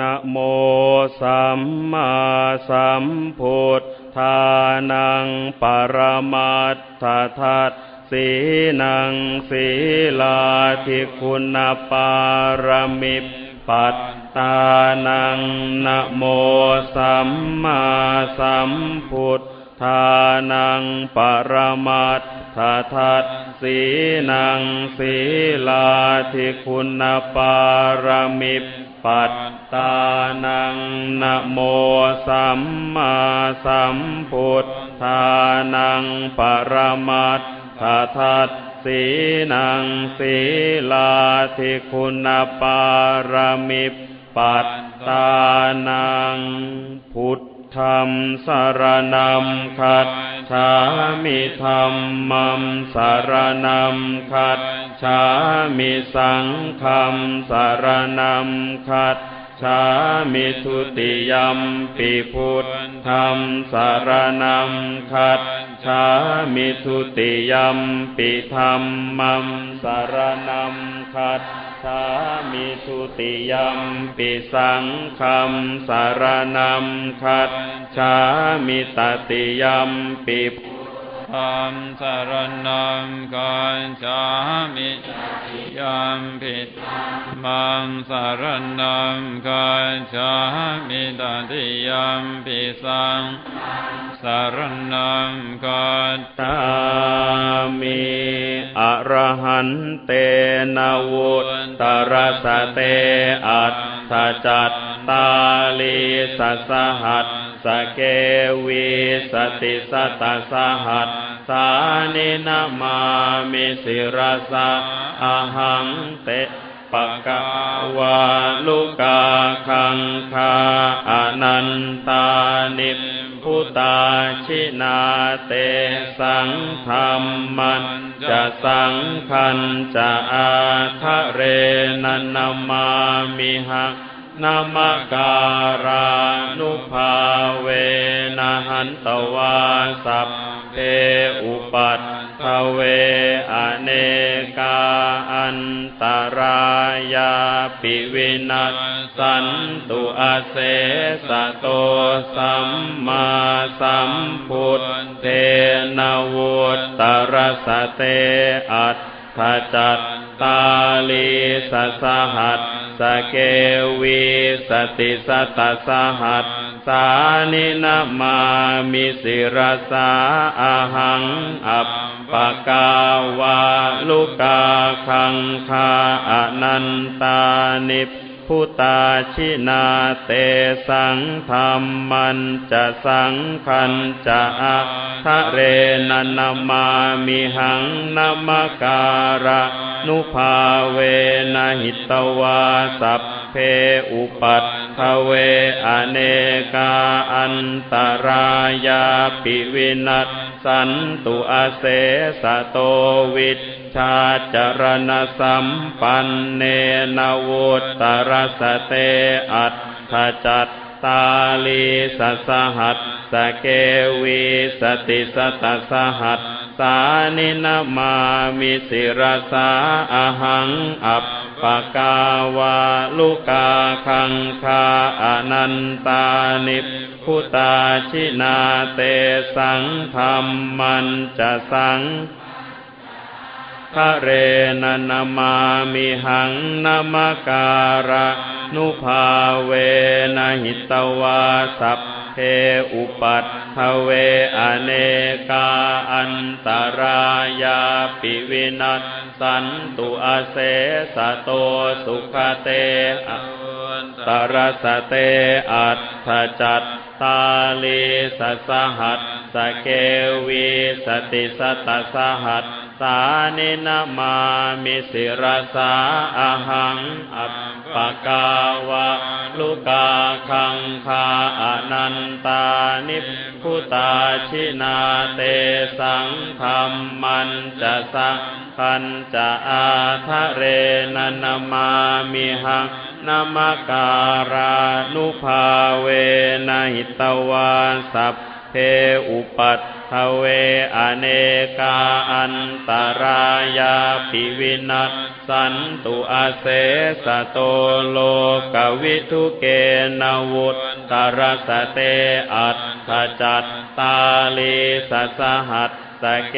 นะโมสัมมาสัมพุทธานังปรมัตถทัตสีนังสีลาธิคุณปารมิปัตตานังนะโมสัมมาสัมพุทธานังปรมัตถทัตสีนังสีลาธิคุณปารมิปัตตานังนะโมสัมมาสัมพุทธานังปรมัตถทัตสีนังสีลาธิคุณปารมิปัตตานังพุทธรรมสารนัมคัดฉามิธรรมัมสารนัมคัด ฉามิสังฆัมสารนัมคัดฉามิทุติยัมปิพุทธมสารนัมคัดฉามิทุติยัมปิธรรมัมสารนัมคัดฉามิทุติยัมปิสังฆัมสารนัมคัดฉามิตติยัมปิพุ ทธรรมสารนังกัญจามิยัมปิมังสารนังกัญจามิตติยัมปิสังสารนังกัจตามิอรหันเตนวุตตรสเตอัตถจัตตาลีสัสหัสสเกวีสติสตสหัส สานินามามิสิรสะอหังเตปะกวาลุกาคังคาอนันตานิพุตาชินาเตสังธรรมันจะสังคันจะอาทะเรนันามามิหังนามการานุภาเวนะหันตวาสัพ เพอุปัตถเวอเนกาอันตรายาปิวินัสสันตุอาเสสะโตสัมมาสัมพุทเทนวุตตรสเตอัตถจัตตาลีสสหัสสเกวีสติสตสหัส สานินามามิสิรสาอาหังอัปปะกาวาลุกาคังคาอนันตานิพ ตาชินาเตสังธรรมันจะสังคันจะอาทะเรนนามามิหังนามการะนุภาเวนะหิตวาสัพเพอุปัตถเวอเนกาอันตรายาปิวินัสสันตุอาเสสะโตวิช ชาจรณสัมปันเนนวุตตรสเตอัตถจัตตาลีสสหัสสเกวีสติสตสหัสสานินามามิสิรสาอาหังอัปปกาวาลุกาคังคาอนันตานิพุตาชินาเตสังธรรมันจะสัง ทะเรนนามามิหังนามการะนุภาเวนะหิตวาสัพเพอุปัตถเวอเนกาอันตรายาปิวินัสสันตุอาเสสะโตสุขเตอะตรสเตอัตถจัต ตาลีสสหัสสเกวีสติสตสหัสสานินามามิสิรสาอาหังอัปปกาวะลุกาคังคาอนันตานิพุตาชินาเตสังธรรมันจะสังคันจะอาทะเรนนนามามิหัง นามการานุภาเวนะหิตวาสัพเพอุปัตทเวอเนกาอันตรายาปิวินัสสันตุอาเสสะโตโลกวิทุเกนวุตตรสเตอัตถจัตตาลีสสหัส สเก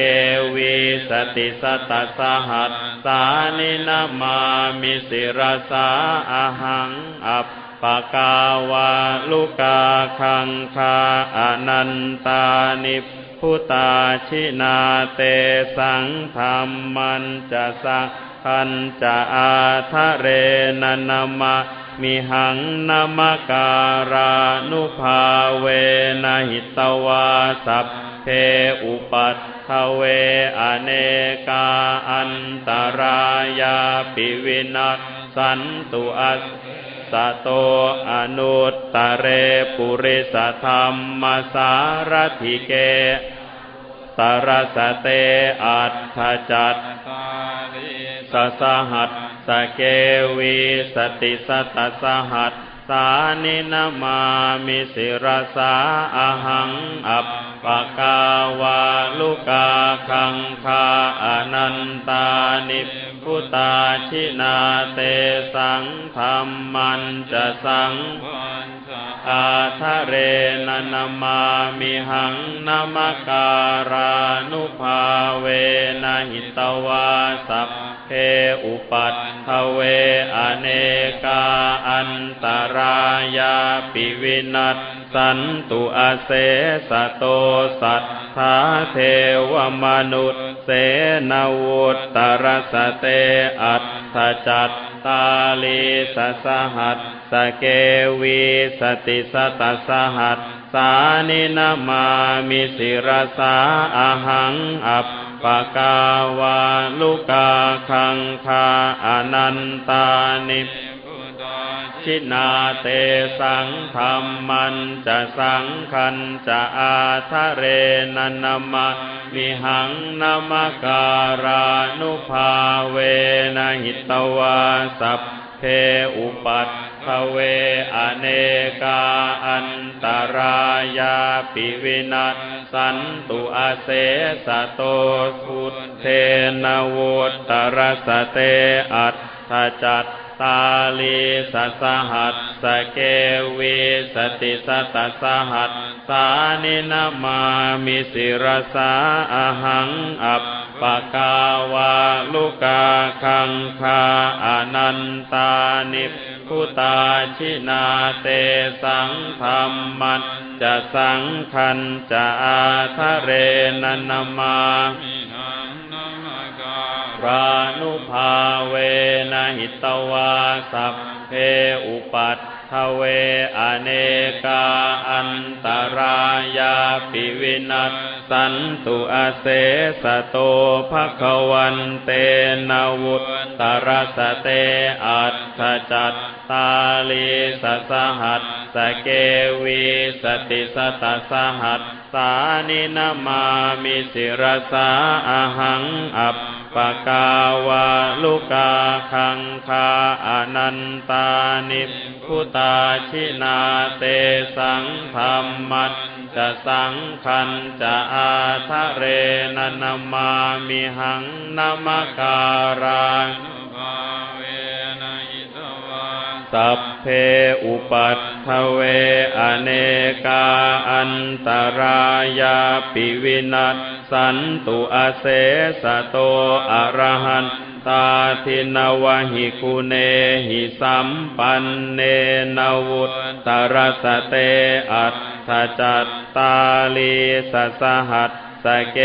วีสติสตัสสหัสสานินามามิสิรสาอาหังอัปปกาวาลุกาคังคาอนันตานิพุตาชินาเตสังธรรมันจะสังคันจะอาทะเรนนามะมิหังนามการานุภาเวนะหิตวาสัพ อุปัตทเวอเนกาอันตรายาปิวินัสสันตุอัสสะโตอนุตตะเรปุริสธรรมสารถิเกสารสเตอัตถจัตตาลีสสหัสสเกวีสติสตัสหัส สานินามามิสิรสาอาหังอัปปะกาวาลุกาคังคาอนันตานิพุตาชินาเตสังธรรมันจะสังวัญชาอาทะเรนนามามิหังนามการานุภาเวนะหิตวาสัพ เพอุปัตถเวอเนกาอันตรายาปิวินัสสันตุอาเสสะโตสัทธาเทวมนุษย์เสนาวุตตรสเตอัตถจัตตาลีสสหัสสเกวีสติสตสหัสสานินามามิสิรสาอาหังอัป ปะกาวาลุกาคังคาอนันตานิพุทธาชินาเตสังธรรมันจะสังคันจะอาทะเรนนามะมิหังนามการานุภาเวนะหิตวาสัพเพอุปัต ถเวอเนกาอันตรายาปิวินัสสันตุอาเสสะโตพุทเทนวุตตรสเตอัตถจัตตาลีสัสหัสสเกวีสติสตสหัสสานินามามิสิรสาอาหังอัปปะกาวาลุกาคังคาอนันตานิพ ตาชินาเตสังธรรมันจะสังคันจะอาทะเรนนามามิหังนามการรานุภาเวนะหิตวาสัพเพอุปัตถเวอเนกาอันตรายาปิวินัสสันตุอาเสสะโตภะคะวันเตนวุตตรสเตอัตถจัต ตาลีสสหัสสเกวีสติสตัสหัสสานินามามิสิรสาอหังอัปปกาวาลุกาคังคาอนันตานิพุตาชินาเตสังธรรมันจะสังคันจะอาทะเรนนามามิหังนามการา สัพเพอุปัตถเวอเนกาอันตรายาปิวินัสสันตุอาเสสโตอรหันตาทินวหิคุเนหิสัมปันเนนวุตตรสเตอัตถจัตตาลีสสหัสสเก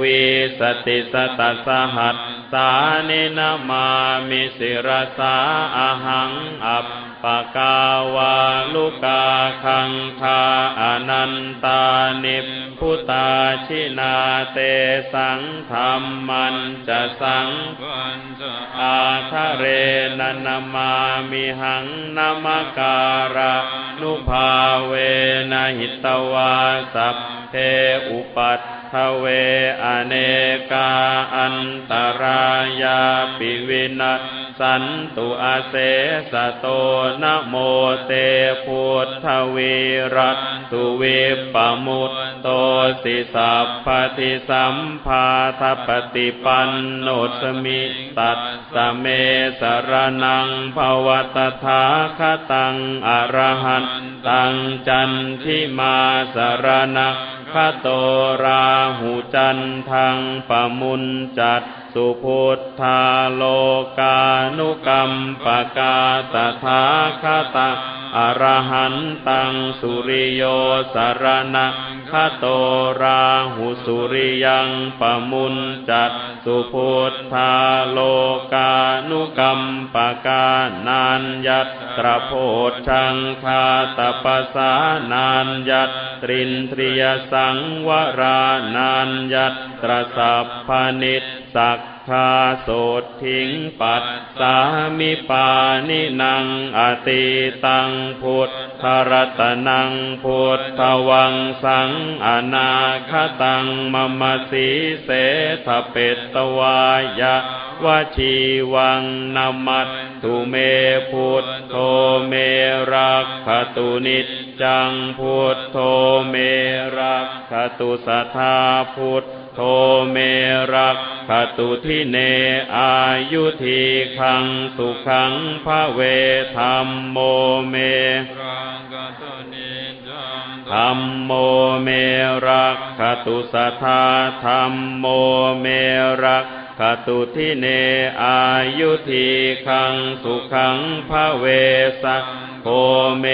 วีสติสตสหัส สานินามามิสิรสาอาหังอัปปกาวาลุกาคังคาอนันตานิพุตาชินาเตสังธรรมันจะสังวัญชาอาทะเรนนามามิหังนามการานุภาเวนะหิตวาสัพเพอุปัต ถเวอเนกาอันตรายาปิวินัสสันตุอาเสสโตนะโมเตพุทธวีรัตตุวิปปมุตโตสิสัพพติสัมภาทปฏิปันโนสมิตัสสเมสรนังภวตถาคตังอรหันตังจันทิมาสรนัง คโตราหูจันทังปมุนจัดสุพุทธาโลกานุกรรมปกาตถาคตาอรหันตังสุริโยสารนัง คโตราหุสุริยังปมุนจัตสุพุทธาโลกานุกรรมปกานันยัตตรโพชังคาตปสานานยัตตรินทริยสังวรานันยัตตรสัพพนิตสักคาโสทิงปัสสามิปานินังอติตังพุทธ รัตนังพุทธวังสังอนาคตังมมสีเสทเปตตวายะวชีวังนามัตตุเมพุทโธเมรักขตุนิจจังพุทโธเมรักขตุสัทธาพุท โทเมรักขตุทิเนอายุทีขังสุขังพระเวธรรมโมเมธรรมโมเมรักขตุสัทธาธรรมโมเมรัก ตุทิเนอายุทีขังสุขังพระเวสะโคเม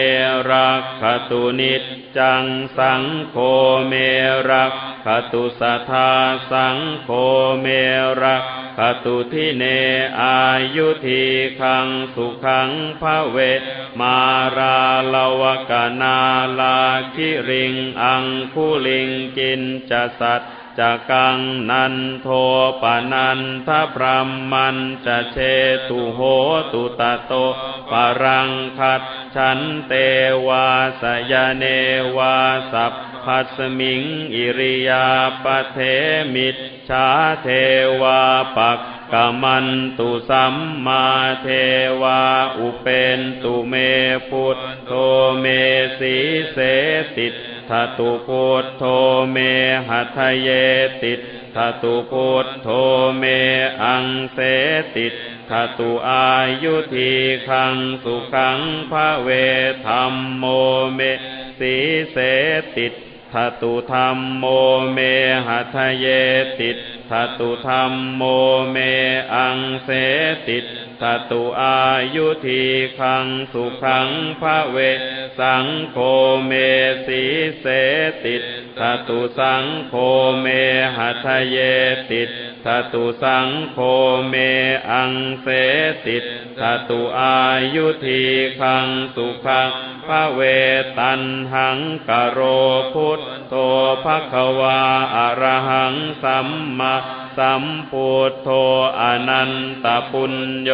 รักขตุนิจจังสังโคเมรักขตุสัทธาสังโฆเมรักขตุทิเนอายุทีขังสุขังพระเวมาราลวกนาลาคิริงอังคุลิงกินจะสัต จะกังนันโทปนันทพรหมันจะเชตุโหตุตะโตปรังคัดฉันเตวาสยเนวาสัพพัสมิงอิริยาปเทมิจฉาเทวาปักกมันตุสัมมาเทวาอุเปนตุเมพุทโธเมสีเสติ ทตุพุทโธเมหัทเยติทตุพุทโธเมอังเสติทตุอายุทีขังสุขังพระเวธรรมโมเมสีเสติทตุธรรมโมเมหัทเยติทตุธรรมโมเมอังเสติทตุอายุทีขังสุขังพระเว สังโฆเมสีเสติทตุสังโฆเมหัทะเยติทตุสังโฆเมอังเสติทตุอายุทีขังสุขังพระเวตันหังกโรพุทโธภควาอรหังสัมมา สัมพุทโธอนันตปุญโย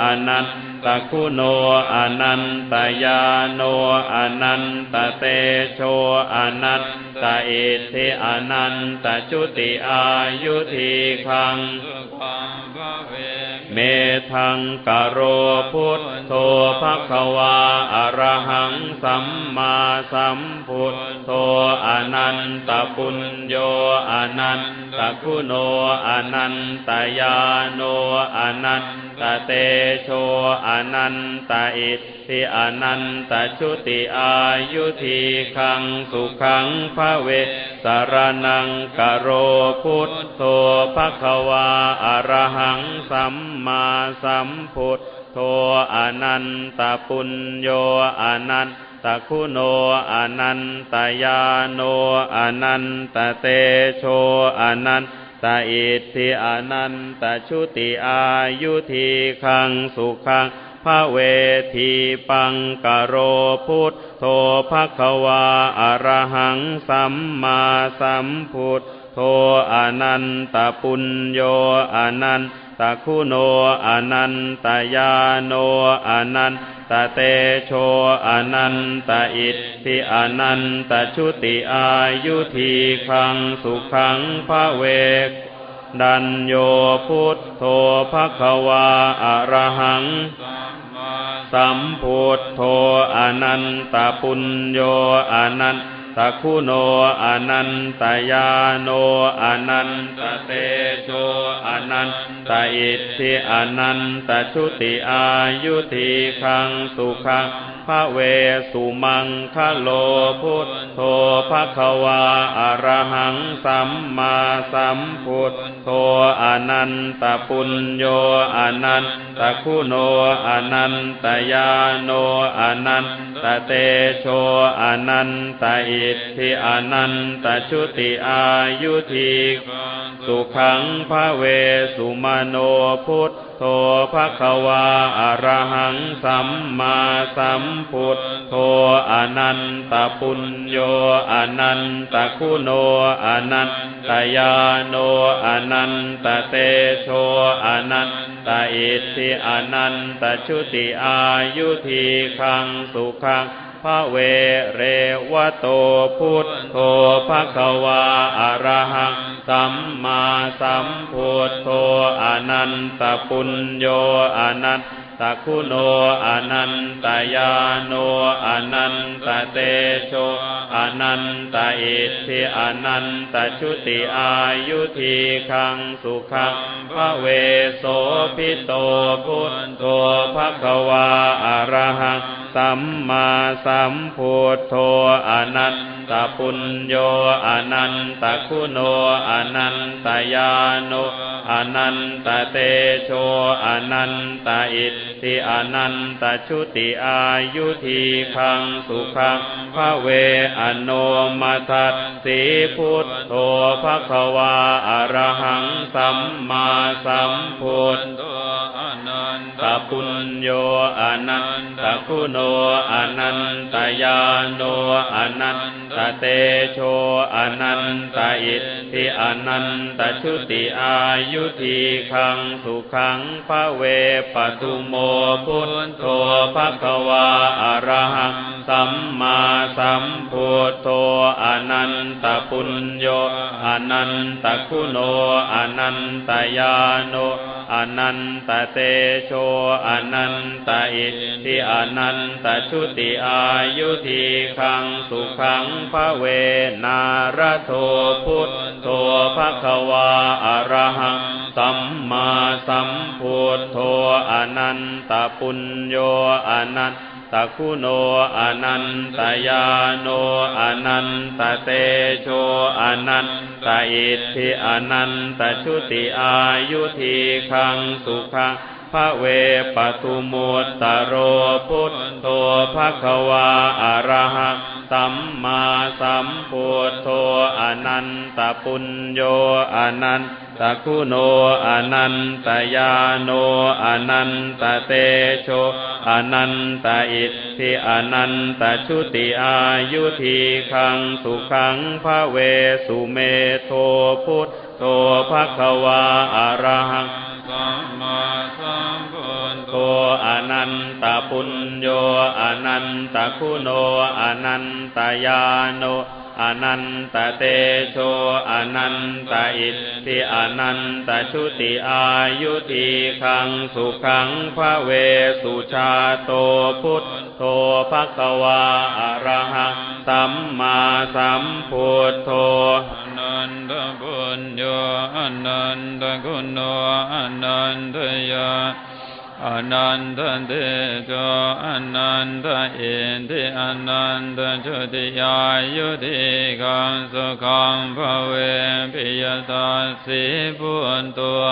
อนันตคุโนอนันตยาโนอนันตเตโชอนันตอิทธิอนันตจุติอายุทีขังสุขังเว เมทังกโรพุทโธภควาอรหังสัมมาสัมพุทโธอนันตปุญโยอนันตคุณโนอนันตยาโนอนันต เตโชอนันตอิทธิอนันตชุติอายุทีขังสุขังพระเวสารนังกโรพุทโธภควาอรหังสัมมาสัมพุทโธอนันตปุญโยอนันตคุโนอนันตยาโนอนันตเตโชอนันต อิทธิอนันตชุติอายุทีขังสุขังพระเวทีปังกโรพุทโธภควาอรหังสัมมาสัมพุทโธอนันตปุญโยอนันตคุโนอนันตยาโนอนันต ตเตโชอนันตอิทธิอนันตชุติอายุทีขังสุขังพระเวกดัญโยพุทโธภควาอรหังสัมมาสัมพุทโธอนันตปุญโยอนันต ตคุโนอนันตยาโนอนันตเตโชอนันตอิทธิอนันตชุติอายุทีคังสุขังพระเวสุมังคะโลพุทโธภควาอรหังสัมมาสัมพุทโธอนันตปุญโยอนันตคุโนอนันตยาโนอนันต เตโชอนันตอิทธิอนันตชุติอายุที สุขังพระเวสุมโนพุทโธภควาอรหังสัมมาสัมพุทโธอนันตปุญโยอนันตคุโนอนันตยาโนอนันตเตโชอนันตอิทธิอนันตชุติอายุทีคังสุขัง พระเวเรวโตพุทโธภควาอรหังสัมมาสัมพุทโธอนันตปุญโยอนัต ตคุโนอนันตยาโนอนันตเตโชอนันตอิทธิอนันตชุติอายุทีคังสุขังพระเวโสพิโตพุทโธภะควาอรหังสัมมาสัมพุทโธอนันตปุญโยอนันตคุโนอนันตยาโน อนันตเตโชอนันตอิทธิอนันตชุติอายุทีคังสุขังพระเวอโนมัทัสสีพุทโธภควาอรหังสัมมาสัมพุทโธอนันตปุญโยอนันตคุโนอนันตยาโนอนันตเตโชอนันตอิทธิอนันตชุติอายุุทีขังสุขังพระเวปตุโมพุทโธภควาอรหังสัมมาสัมพุทโธอนันตปุญโยอนันตคุโนอนันตยาโน อนันตเตโชอนันตอิทธิอนันตชุติอายุทีคังสุขังพระเวนารโทพุทโทภควาอรหังสัมมาสัมพุทโธอนันตปุญโยอนันต ตคุโนอนันตยาโนอนันตเตโชอนันตอิทธิอนันตชุติอายุทีคังสุขังะเวปตุมุตตโรพุทโธภควาอรหังสัมมาสัมพุทโธอนันตปุญโยอนันตคุโนอนันตยาโนอนันตเตโชอนันตอิทธิอนันตชุติอายุทีคังสุขังพระเวสุเมโทพุทโธภควาอรหัง สัมมาสัมพุทโธโตอนันตปุญโยอนันตคุโนอนันตยาโน อนันตเตโชอนันตอิทธิอนันตชุติอายุทีคังสุขังพระเวสุชาโตพุทโธภควาอรหังสัมมาสัมพุทโธอนันตปุญโยอนันตกุณโนอนันตยา อนันตเตโจอนันตเอินทิอนันตจุติยายุติกังสุขังภเวปิยตาสีปุนตัว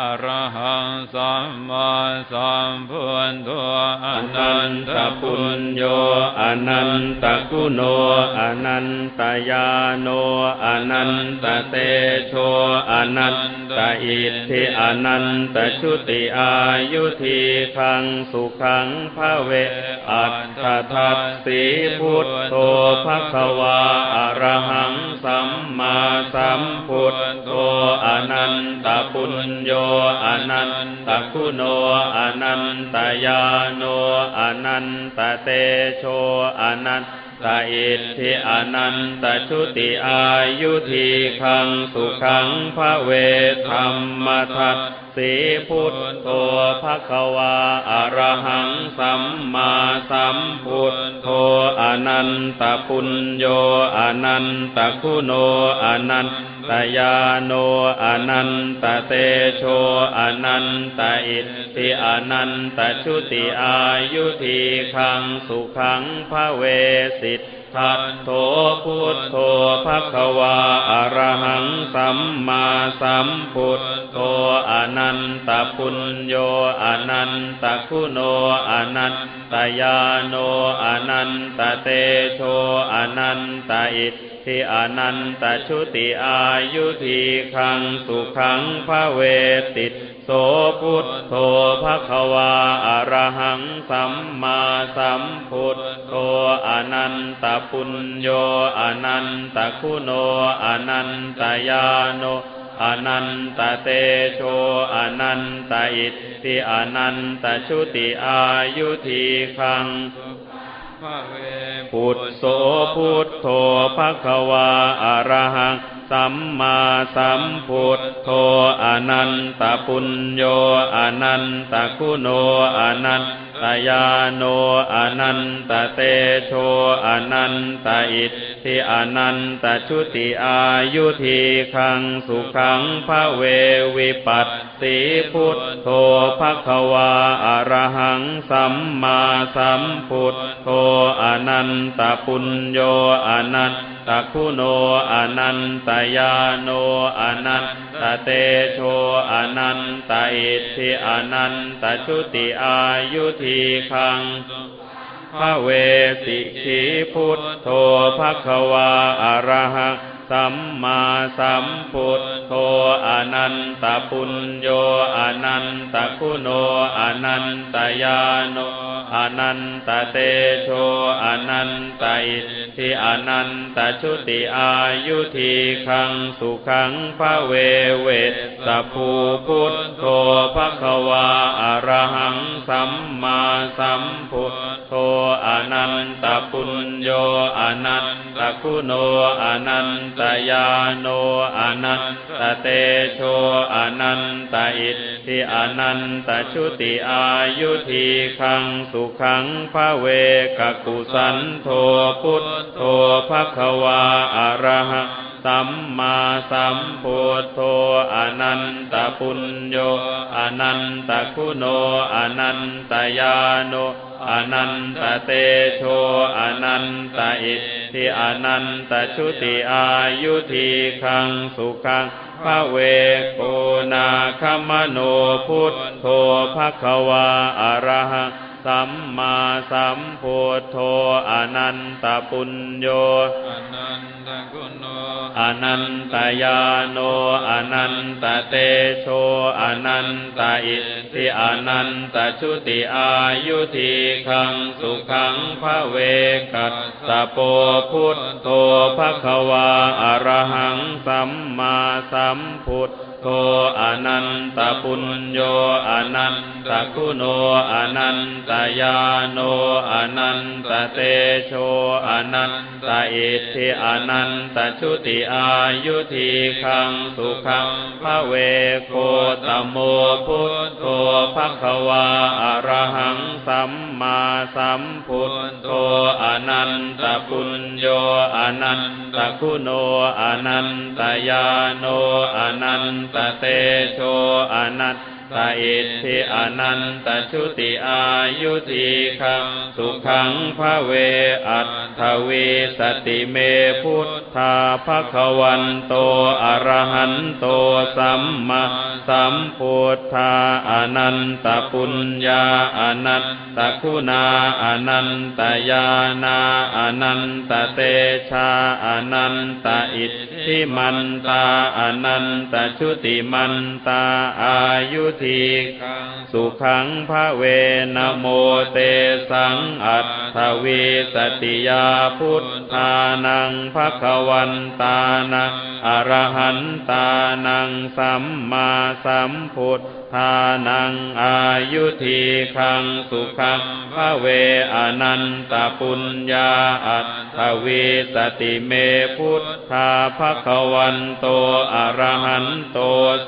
อรหังสัมมาสัมพุทโธออนันตปุญโยอนันตกุโนอนันตยาโนอนันตเตโชอนันตอิทธิอนันตชุติอายุทีคังสุขังพระเวอัตถทัสสีพุทโธภควาอรหังสัมมาสัมพุทโธอนันตปุญโยอนันตคุโนอนันตยาโนอนันตเตโชอนันตอิทธิอนันตชุติอายุทีคังสุขังพระเวธรรมทัสสีพุทโธภควาอรหังสัมมาสัมพุทโธอนันตปุญโยอนันตคุโนอนันต ยาโนอนันตเตโชอนันตอิทธิอนันตชุติอายุทีขังสุขังพระเวสิทธัตโธพุทโธภควาอรหังสัมมาสัมพุทโธอนันตปุญโยอนันตคุณโนอนันตยาโนอนันตเตโชอนันตอิท ธิอนันตชุติอายุทีขังสุขังพระเวติตโสพุทโธภควาอะระหังสัมมาสัมพุทโธอนันตปุญโยอนันตคุณโนอนันตยาโนอนันตเตโชอนันตอิทธิอนันตชุติอายุทีขังพระเว พุทโสพุทโธภควาอะระหังสัมมาสัมพุทโธอนันตปุญโยอนันตคุโนอนันต ยาโนอนันตเตโชอนันตอิทธิอนันตชุติอายุทีขังสุขังพระเววิปัสสีพุทโธภควาอรหังสัมมาสัมพุทโธอนันตปุญโยอนันตคุโนอนันตยาโนอนันต ตเตโชอนันตอิทธิอนันตชุติอายุทีขังพระเวสิขีพุทโธภควาอรหัง สัมมาสัมพุทโธอนันตปุญโยอนันตคุณโนอนันตยาโนอนันตเตโชอนันตอิทธิอนันตชุติอายุทีขังสุขังพระเวเวสภูพุทโธภควาอรหังสัมมาสัมพุทโธอนันตปุญโยอนันตคุณโนอนันตยาโนอนันตเตโชอนันตอิทธิอนันตชุติอายุทีขังสุขังพระเวกกุสันโธพุทโธภควาอระหังสัมมาสัมพุทโธอนันตปุญโยอนันตคุณโนอนันตยาโนอนันตเตโชอนันตอิท ธิอนันตชุติอายุทีคังสุขังพระเวโกนาคมโนพุทโธภควาอรหัง สัมมาสัมพุทโธอนันตปุญโยอนันตคุณโนอนันตยาโนอนันตเตโชอนันตอิทธิอนันตชุติอายุทีขังสุขังพระเวกัสสะโปพุทโธภควาอะระหังสัมมาสัมพุท โธอนันตปุญโยอนันตคุโนอนันตยาโนอนันตเตโชอนันตอิทธิอนันตชุติอายุทีขังสุขังพระเวโคตโมพุทโธภควาอรหังสัมมาสัมพุทโธอนันตปุญโยอนันตคุโนอนันตยาโนอนันตตเตโชอนัต ตอิทธิอนันตชุติอายุทีขังสุขังพระเวอัตถวีสติเมพุทธาภควันโตอรหันโตสัมมาสัมพุทธาอนันตปุญญาอนันตคุณาอนันตยานาอนันตเตชาอนันตอิทธิมันตาอนันตชุติมันตาอายุทีขังสุขังพระเวนโมเตสังอัตถวีสติยาพุทธธานังภะคะวันตานังอรหันตานังสัมมาสัมพุทธานังอายุทีคังสุขังพระเวอนันตปุญญาอัตถวีสติเมพุทธาภะคะวันโตอรหันโต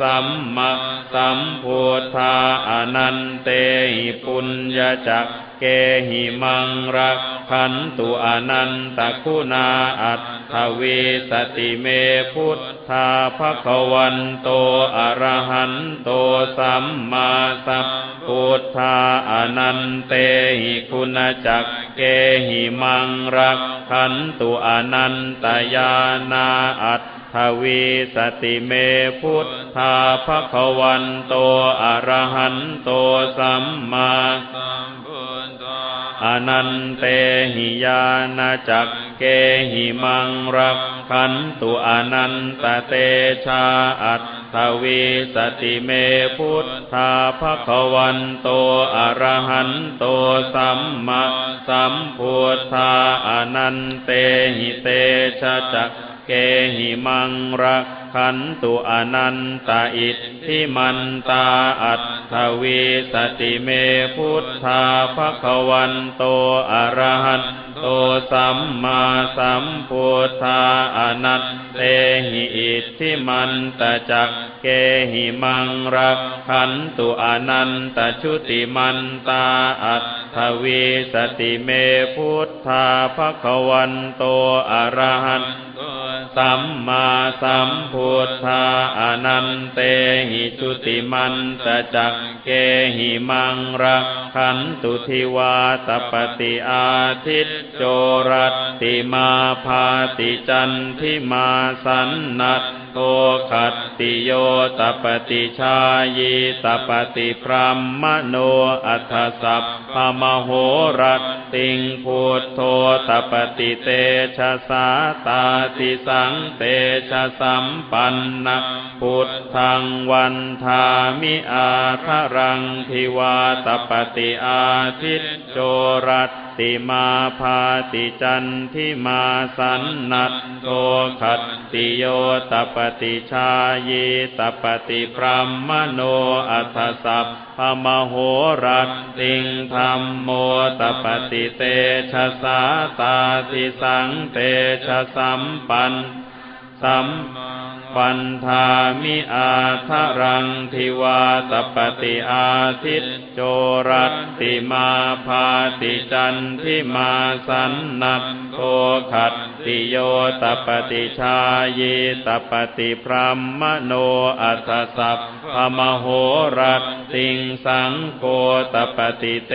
สัมมาสัมพุทธาอนันเตหิปุญญจัก เกหิมังรักขันตุอนันตคุณาอัตถวีสติเมพุทธาภควันโตอรหันโตสัมมาสัมพุทธาอนันเตหิคุณจักเกหิมังรักขันตุอนันตยานาอัตทวีสติเมพุทธาภควันโตอรหันโตสัมมาสัมพุทธา อนันเตหิยานาจักเกหิมังรักขันตุอนันตเตชาอัตทวีสติเมพุทธาภะควันโตอรหันโตสัมมาสัมพุทธาอนันเตหิเตชะจัก เกหิมังรักขันตุอนันตอิทธิมันตาอัตถวีสติเมพุทธาภควันโตอรหันโตสัมมาสัมพุทธาอนันเตหิอิทธิมันตจักเกหิมังรักขันตุอนันตชุติมันตาอัตถวีสติเมพุทธาภควันโตอรหันต สัมมาสัมพุทธาอนันเตหิจุติมันตจักเกหิมังรักขันตุทิวาตปฏิอาทิตโจรัตติมาภาติจันทิมาสันนัตโตขัตติโยตปฏิชายีตปฏิพรหมโนอัฏฐสัพพมโหรัตติงพุทโธตปฏิเตชะสาตาติสังเตชะสัมปันนะพุทธังวันทามิอาคารังทิวาตปฏิอาทิตโจรัต ติมาภาติจันทิมาสันนัตโตขัตติโยตปฏิชายีตปฏิพรหมโนอัฏฐสัพพมโหรัตติงธรรมโมตปฏิเตชะสาตาติสังเตชะสัมปันสัม ปันธามิอาทะรังทิวาตปฏิอาทิตโจรัตติมาภาติจันทิมาสันนัตโตขัด ติโยตปฏิชายีตปฏิพรหมโนอัฏฐสัพพมโหรัตติงสังโกตปฏิเต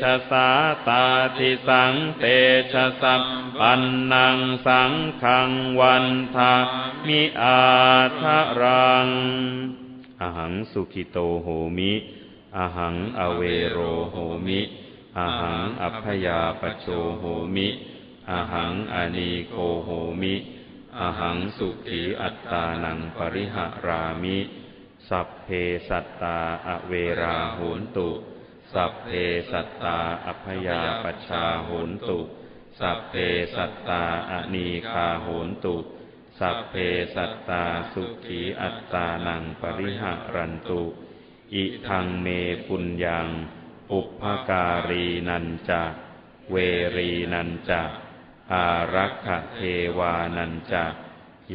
ชะสาตาทิสังเตชะสัมปันนังสังขังวันทามิอาทะรัง อหังสุขิโตโหมิอหังอเวโรโหมิอหังอัพยาปโชโหมิ อหังอนีโกโหมิอหังสุขีอัตตานังปริหารามิ สัพเพสัตตาอเวราโหนตุ สัพเพสัตตาอัพยาปชาโหนตุ สัพเพสัตตาอนีคาโหนตุ สัพเพสัตตาสุขีอัตตานังปริหารันตุ อิทังเมปุญญัง อุปการีนันจะ เวรีนันจะ อารักขเทวานันจะ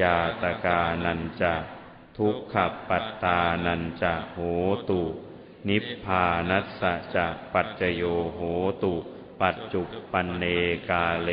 ยาตกานันจะทุกขปัตตานันจะโหตุ นิพพานัสสะจะปัจจโยโหตุ ปัจจุปปันเนกาเล